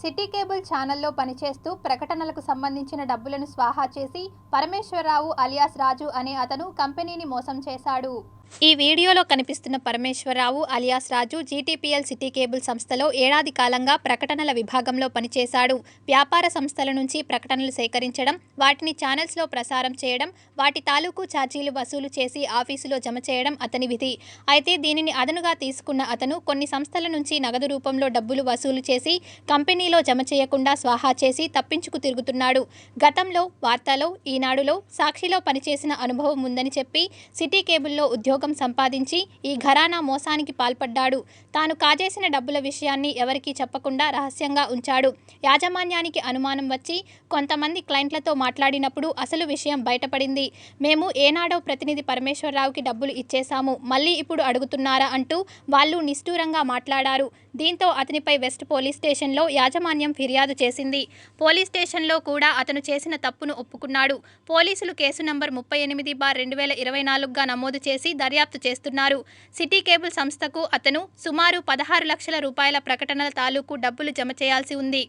City cable ఛానల్లో పనిచేస్తూ ప్రకటనలకు సంబంధించిన డబ్బులను స్వాహా చేసి పరమేశ్వరరావు అలియాస్ రాజు అనే అతను కంపెనీని మోసం చేశాడు. ఈ వీడియోలో కనిపిస్తున్న Parameswararao alias Raju GTPL city cable సంస్థలో ఏడాది కాలంగా ప్రకటనల విభాగంలో పనిచేశాడు. వ్యాపార సంస్థల నుంచి ప్రకటనలు సేకరించడం వాటిని ఛానల్స్లో ప్రసారం చేయడం వాటి తాలూకు ఛార్జీలు వసూలు చేసి ఆఫీసులో జమ చేయడం అతని విధి. అయితే దీనిని అదనుగా తీసుకున్న అతను కొన్ని సంస్థల నుంచి నగదు రూపంలో డబ్బులు వసూలు చేసి కంపెనీలో జమ చేయకుండా స్వాహా చేసి తప్పించుకు తిరుగుతున్నాడు. గతంలో వార్తలో ఈనాడులో సాక్షిలో పనిచేసిన అనుభవం ఉందని చెప్పి సిటీ కేబుల్లో ఉద్యోగ సంపాదించి ఈ ఘరానా మోసానికి పాల్పడ్డాడు. తాను కాజేసిన డబ్బుల విషయాన్ని ఎవరికీ చెప్పకుండా రహస్యంగా ఉంచాడు. యాజమాన్యానికి అనుమానం వచ్చి కొంతమంది క్లయింట్లతో మాట్లాడినప్పుడు అసలు విషయం బయటపడింది. మేము ఏనాడో ప్రతినిధి పరమేశ్వరరావుకి డబ్బులు ఇచ్చేశాము. మళ్ళీ ఇప్పుడు అడుగుతున్నారా? అంటూ వాళ్ళు నిష్ఠూరంగా మాట్లాడారు. దీంతో అతనిపై వెస్ట్ పోలీస్ స్టేషన్లో యాజమాన్యం ఫిర్యాదు చేసింది. పోలీస్ స్టేషన్లో కూడా అతను చేసిన తప్పును ఒప్పుకున్నాడు. పోలీసులు కేసు నంబర్ ముప్పై ఎనిమిది బార్ రెండు వేల ఇరవై నాలుగుగా నమోదు చేసి దర్యాప్తు చేస్తున్నారు. సిటీ కేబుల్ సంస్థకు అతను సుమారు పదహారు లక్షల రూపాయల ప్రకటనల తాలూకు డబ్బులు జమ చేయాల్సి ఉంది.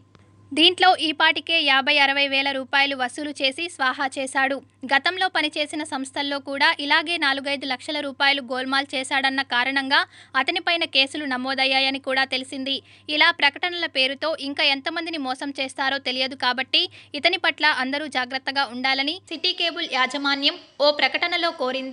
దీంట్లో ఈపాటికే యాభై అరవై వేల రూపాయలు వసూలు చేసి స్వాహా చేశాడు. గతంలో పనిచేసిన సంస్థల్లో కూడా ఇలాగే నాలుగైదు లక్షల రూపాయలు గోల్మాల్ చేశాడన్న కారణంగా అతనిపైన కేసులు నమోదయ్యాయని కూడా తెలిసింది. ఇలా ప్రకటనల పేరుతో ఇంకా ఎంతమందిని మోసం చేస్తారో తెలియదు కాబట్టి ఇతని పట్ల అందరూ జాగ్రత్తగా ఉండాలని సిటీ కేబుల్ యాజమాన్యం ఓ ప్రకటనలో కోరింది.